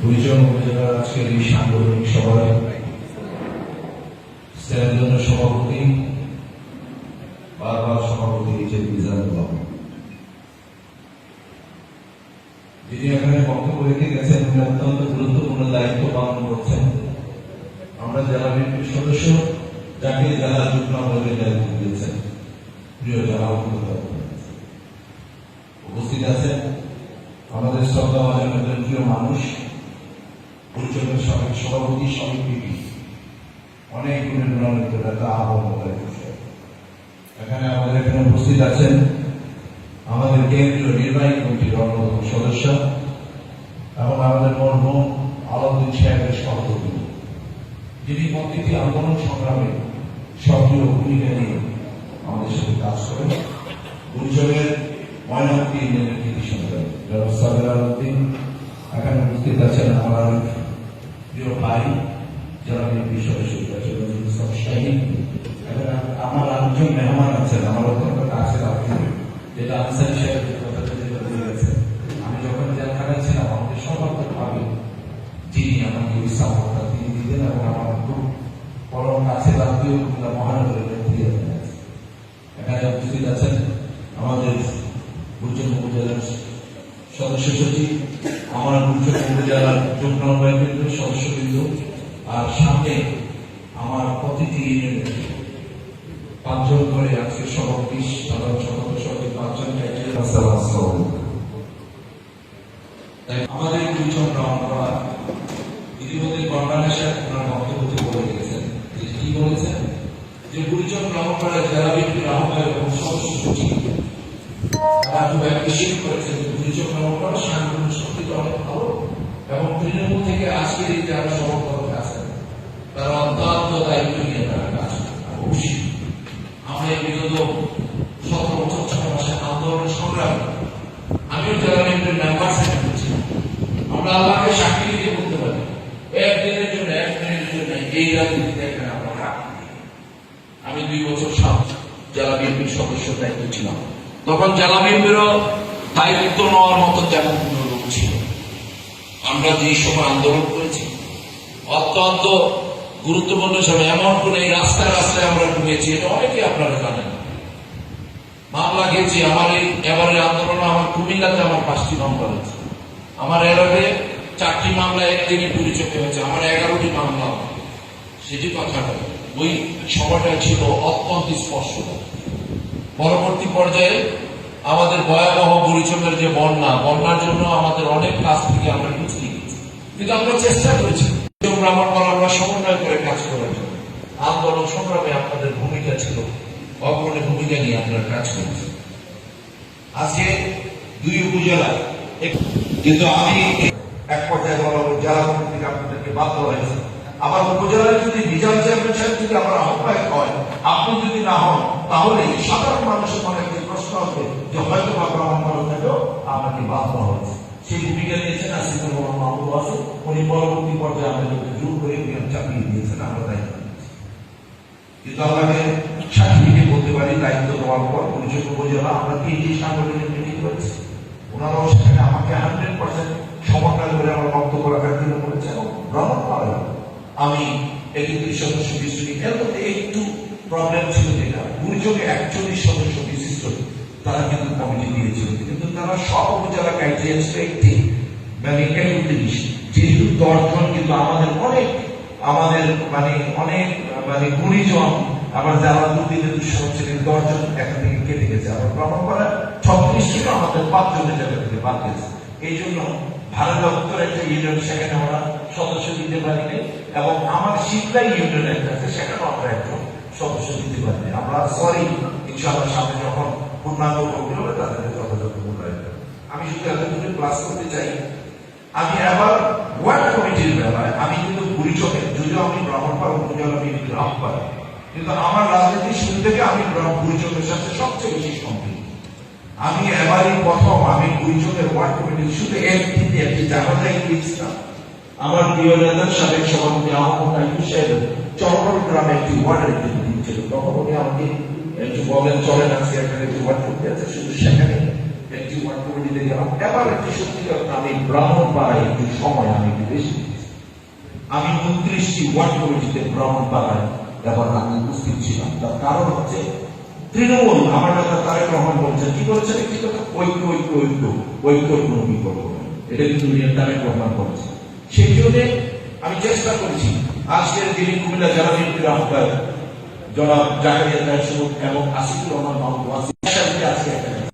দুইজন উপজেলার আজকের এই সাংগঠনিক সভায় স্থানীয় সভাপতি, বারবার সভাপতি মিজানুর রহমান যিনি এখানে বক্তব্য রেখে গেছেন, উনি অত্যন্ত গুরুত্বপূর্ণ দায়িত্ব পালন করছেন। আমরা জেলা বিএনপির সদস্য, যাকে জেলা যুগ্ম আহ্বায়কের দায়িত্ব দিয়েছেন। প্রিয় জেলা উপস্থিত আছেন। আমাদের শ্রদ্ধা প্রিয় মানুষ। পরিচয়ের সাবেক সভাপতি পিপি অনেক নেতা আবহাওয়া এখানে আমাদের এখানে উপস্থিত আছেন আমাদের কেন্দ্রীয় নির্বাহী কমিটির অন্যতম সদস্য এবং আমাদের মরহুম আলাউদ্দিন সাহেবের সহযোগী যিনি প্রতিটি আন্দোলন সংগ্রামে সক্রিয় ভূমিকা নিয়ে আমাদের সাথে কাজ করেন। গুলশনের ময়নামতি ইউনিয়নের কৃতি সন্তান যারা এখানে উপস্থিত আছেন আমার প্রিয় ভাই ইসলাম শাহিন এখানে আমার আরেকজন মেহমান আছেন, আমার অত্যন্ত কাছে আত্মীয় যেটা আনসার সাহেবের কথাটা যেটা দিয়ে গেছে। আমি যখন জেলখানায় ছিলাম আমাকে সর্বাত্মকভাবে যিনি আমাকে উৎসাহ তিনি দিতেন এবং আমার খুব পরম কাছে আত্মীয় মহানগরের নেত্রী এখানে আছে। এখানে উপস্থিত আছেন আমাদের গুলচন উপজেলার সদস্য সচিব আমার গুলচন আর সামনে আমার ইউনিয়নের পাঁচজন করে আজকে সভাপতি সাধারণ সভাপতি পাঁচজন আমাদের দুইজন আমরা ইতিমধ্যে কর্ণালের সাথে ওনার বক্তব্যতে বলে গেছেন কি বলেছেন? যে গুরুজন করা জেলা বিএনপির আহ্বায়ক এবং সদস্য তারা খুব অ্যাপ্রিসিয়েট করেছেন গুরুজন গ্রহণ করা সাংগঠনিক শক্তিটা অনেক ভালো। এবং তৃণমূল থেকে আজকের এই যারা সভাপতি আছেন তারা অত্যন্ত দায়িত্ব নিয়ে তারা কাজ আমরা এই বিগত সতেরো বছর, ছয় মাসে আন্দোলন সংগ্রাম আমিও বিএনপির মেম্বার সেখানে ছিলাম আমরা আল্লাহকে সাক্ষী দিয়ে বলতে পারি, একদিনের জন্য, এক মিনিটের জন্য এই রাজনীতিতে এখানে আমরা আমি দুই বছর সাত জেলা বিএনপির সদস্য, দায়িত্ব ছিলাম। তখন জেলা বিএনপিরও দায়িত্ব নেওয়ার মতো তেমন কোনো লোক ছিল না। আমরা যে সময় আন্দোলন করেছি, অত্যন্ত গুরুত্বপূর্ণ সময়। এমন কোন এই রাস্তায় রাস্তায় আমরা ঘুমিয়েছি, এটা অনেকেই আপনারা জানেন। মামলা গেছি আমার এই এবারের আন্দোলনে আমার কুমিল্লাতে আমার পাঁচটি মামলা হয়েছে। আমার আগে চারটি মামলা একদিনে পরিচয় হয়েছে, আমার এগারোটি মামলা সেটি কথা নয়। ওই সময়টা ছিল অত্যন্ত স্পষ্ট পরবর্তী পর্যায়ে আমাদের ভয়াবহ পরিচয়ের যে বন্যা, বন্যার জন্য আমাদের অনেক কাজ থেকে আমরা পিছিয়ে কিন্তু আমরা চেষ্টা করেছি ব্রাহ্মণ বল আমরা সমন্বয় করে কাজ করার জন্য। আন্দোলন সংগ্রামে আপনাদের ভূমিকা ছিল, অগ্রণী ভূমিকা নিয়ে আপনারা কাজ করেছেন আজকে দুই উপজেলায় কিন্তু আমি এক পর্যায়ে বলা জেলা কমিটি আপনাদেরকে দেওয়া হয়েছে আবার উপজেলায় যদি রিজার্ভ চেয়ারম্যান সাহেব যদি আমার আহ্বায়ক হয়, আপনি যদি না হন, তাহলে সাধারণ মানুষের মনে একটি প্রশ্ন হবে যে হয়তো বা থাকলেও আমাকে দেওয়া হয়েছে। সেই ভূমিকা নিয়েছেন আসিফুর রহমান মাহবুব আছে উনি পরবর্তী পর্যায়ে আমাদেরকে জোর করে চাপিয়ে দিয়েছেন, আমরা তাই কিন্তু আমাকে সার্টিফিকেট বলতে পারি, দায়িত্ব দেওয়ার পর পরিচয় উপজেলা আমরা তিনটি সাংগঠনিক মিটিং করেছি? ওনারাও সেখানে আমাকে হান্ড্রেড পার্সেন্ট সমন্বয় করে আমার বক্তব্য রাখার জন্য বলেছে এবং ভ্রমণ করা আমি একত্রিশ সদস্য বিশিষ্ট এর মধ্যে একটু প্রবলেম ছিল যেটা গুরুযোগে একচল্লিশ সদস্য বিশিষ্ট তারা কিন্তু কমিটি দিয়েছিল কিন্তু তারা সব উপজেলা ক্রাইটেরিয়া একটি মানে একত্রিশ যেহেতু দর্শন কিন্তু আমাদের অনেক, আমাদের মানে অনেক মানে গুণীজন, আবার যারা দুদিনে দুশো ছিলেন দশজন এখান থেকে কেটে গেছে। আবার ভ্রমণ করা ছত্রিশ ছিল আমাদের পাঁচজনের জায়গা থেকে বাদ গেছে। এই জন্য ভারত উত্তর একটা ইউনিয়ন সেখানে আমরা সদস্য দিতে পারিনি, এবং আমার শীতলাই ইউনিয়ন একটা আছে, সেখানেও আমরা একজন সদস্য দিতে পারিনি। আমরা সরি ইনশাআল্লাহ সামনে যখন পূর্ণাঙ্গ আমি শুধু এতটুকু ক্লাস করতে চাই আমি আবার ওয়ার্ড কমিটির বেলায় আমি কিন্তু পরিচয়ে যদিও আমি ব্রাহ্মণপাড়া উপজেলা বিএনপির আহ্বায়ক কিন্তু আমার রাজনীতি শুরু থেকে আমি পরিচয়ের সাথে সবচেয়ে বেশি সম্পৃক্ত। আমি এবারই প্রথম, আমি পরিচয়ের ওয়ার্ড কমিটি শুধু একটি আমার প্রিয় নেতার সাবেক সভাপতি আহমদ আইয়ুব সাহেব গ্রামে একটি ওয়ার্ডের তখন উনি আমাকে একটু বলেন, চলেন আজকে ওয়ার্ড করতে আছে, শুধু সেখানে একটি ওয়ার্ড কমিটিতে গেলাম এবার একটি সত্যিকার আমি ব্রাহ্মণ পাড়ায় একটু সময় আমি একটু বেশি আমি উনত্রিশটি ওয়ার্ড কমিটিতে ভ্রমণ পাড়ায় এবার আমি উপস্থিত ছিলাম। তার কারণ হচ্ছে, তৃণমূল, আমার নেতা তারেক রহমান বলছেন, কি বলছেন একটি কথা ঐক্য ঐক্য ঐক্য কোনো বিকল্প এটা কিন্তু তারেক রহমান বলছেন। সেই জন্য আমি চেষ্টা করছি, আজকের দিনে কুমিল্লা জেলা বিএনপির আহ্বায়ক জনাব জাকারিয়া এবং আসিফুর রহমান মাহমুদ